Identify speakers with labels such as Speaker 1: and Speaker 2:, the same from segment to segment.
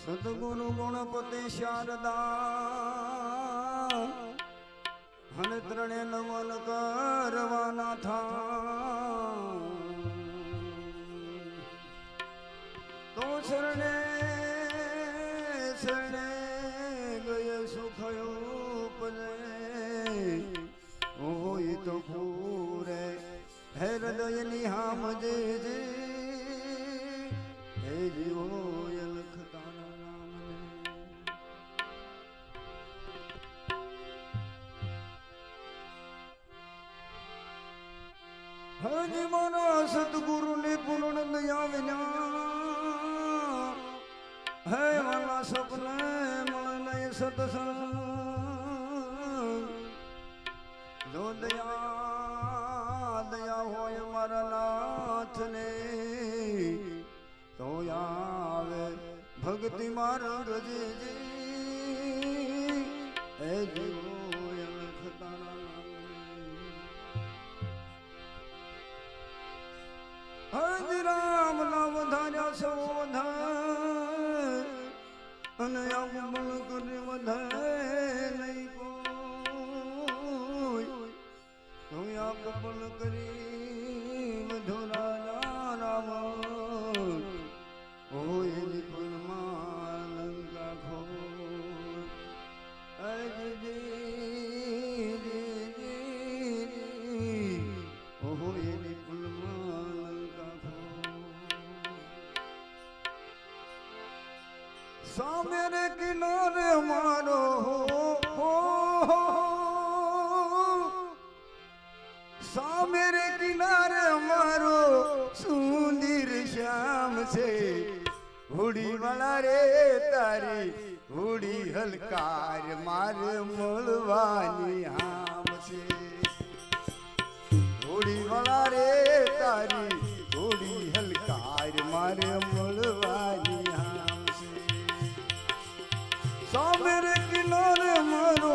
Speaker 1: સદગુરુ ગુણપતિ શારદા અને ત્રણે નમન કરવાના થા. તો શરણે શરણે ગયે સુખયો પને હોય તો પૂરે હે હૃદયની હામ જે જે, હે જીવો મારા સપને મળે સતસંગ. જો દયા દયા હોય મારા નાથને તો આવે ભક્તિ મારા રજે એ જીવો અલખ તારા નામ. અને અમલ કરે વધારે નહીં કોઈ હું અમલ કરી વધુ રાજા રામ હોય નિપુણમાં લંકા ખો અજ હોડી વાળા રે તારી હોડી હલકાર મારે મળવાની આમ છે હોડી વાળા રે તારી હોડી હલકાર મારે મળવાની આમ છે સામેર કિનારે મારો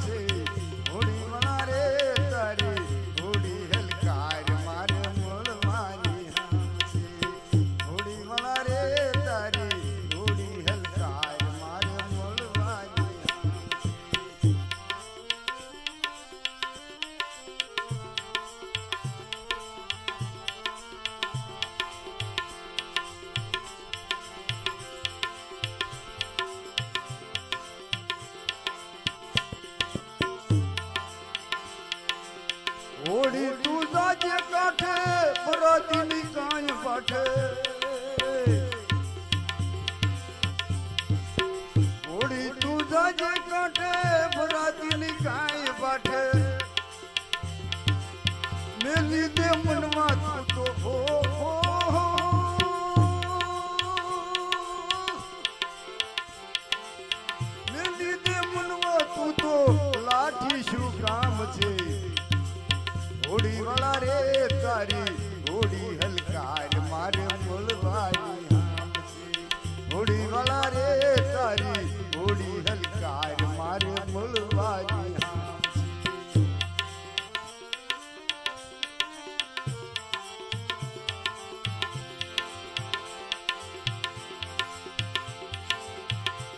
Speaker 1: আছে હોડી તું જાજે કાઠે પરાતીની કાંઈ પાઠે હોડી તું જાજે કાઠે પરાતીની કાંઈ પાઠે મેલી દે મનમાં તું તો હો. વાળા રે તારી હોડી હલકાર મારે છે. હોડી વાળા રે તારી હોડી હલકાર મારે બોલવાની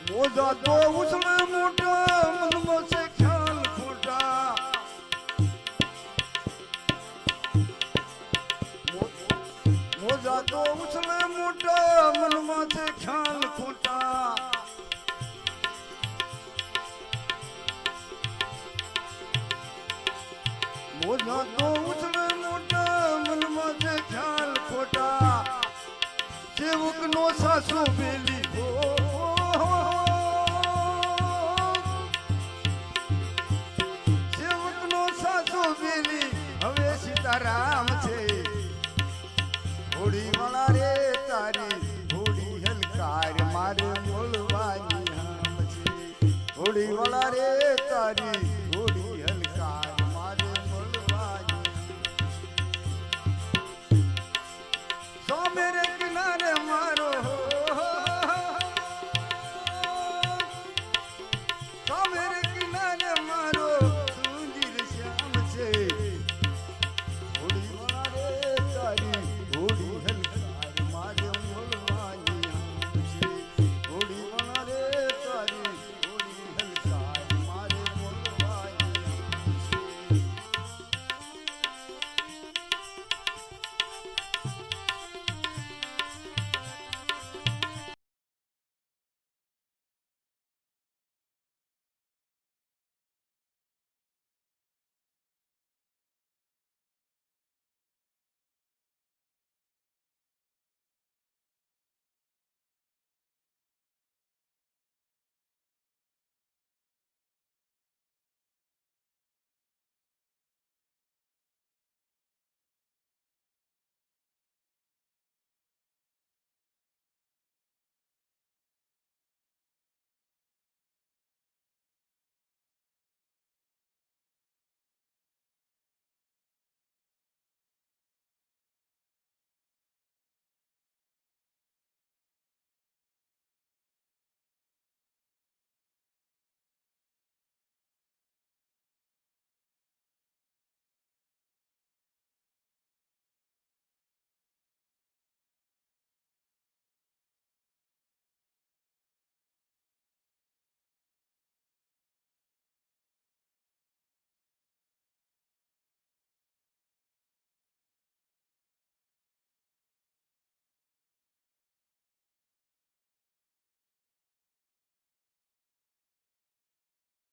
Speaker 1: મોજા તો ઉછળે મનમાં છે મોજા તો ઉછળે મોટા મનમાં છે ખ્યાલ ખોટા. મોજા તો ઉછળે મોટા મનમાં છે ખ્યાલ ખોટા. સેવક નો સાસુ વાળા રે તારી હોડી હલકાર મારે બોલવાની હામ છે હોડી વાળા રે તારી